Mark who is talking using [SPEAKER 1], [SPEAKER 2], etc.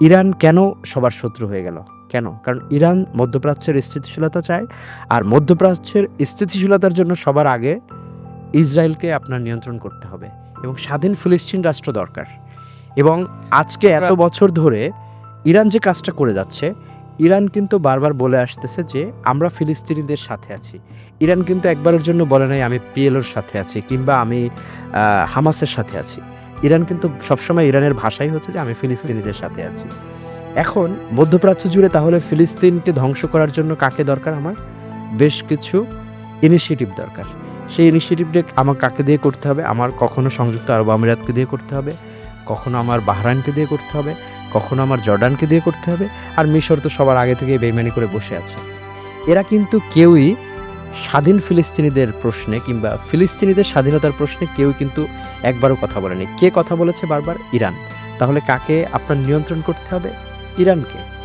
[SPEAKER 1] Iran কেন সবার শত্রু হয়ে গেল? কেন? কারণ ইরান মধ্যপ্রাচ্যের স্থিতিশীলতা চায় আর মধ্যপ্রাচ্যের স্থিতিশীলতার জন্য সবার আগে ইসরায়েলকে আপনার নিয়ন্ত্রণ করতে হবে এবং স্বাধীন ফিলিস্তিন রাষ্ট্র দরকার। এবং আজকে এত বছর ধরে ইরান যে কাজটা করে যাচ্ছে ইরান কিন্তু বারবার বলে আসতেছে যে আমরা ফিলিস্তিনিদের সাথে আছি। ইরান কিন্তু একবারের জন্য বলে নাই আমি পিএলওর সাথে আছি কিংবা আমি হামাসের সাথে আছি। ইরান কিন্তু সবসময় ইরানের ভাষাই হচ্ছে যে আমি ফিলিস্তিনিদের সাথে আছি। এখন মধ্যপ্রাচ্য জুড়ে তাহলে ফিলিস্তিনকে ধ্বংস করার জন্য কাকে দরকার আমার? বেশ কিছু ইনিশিয়েটিভ দরকার। সেই ইনিশিয়েটিভটা আমার কাকে দিয়ে করতে হবে? আমার কখনো সংযুক্ত আরব আমিরাতকে দিয়ে করতে হবে? কখনো আমার বাহরাইনকে দিয়ে করতে হবে? কখনো আমার জর্ডানকে দিয়ে করতে হবে? আর মিশর তো সবার আগে থেকে বেইমানি করে বসে আছে। এরা কিন্তু কেউই স্বাধীন ফিলিস্তিনিদের প্রশ্নে কিংবা ফিলিস্তিনিদের স্বাধীনতার প্রশ্নে কেউ কিন্তু একবারও কথা বলেনি। কে কথা বলেছে বারবার? ইরান। তাহলে কাকে আপনার নিয়ন্ত্রণ করতে হবে? ইরানকে।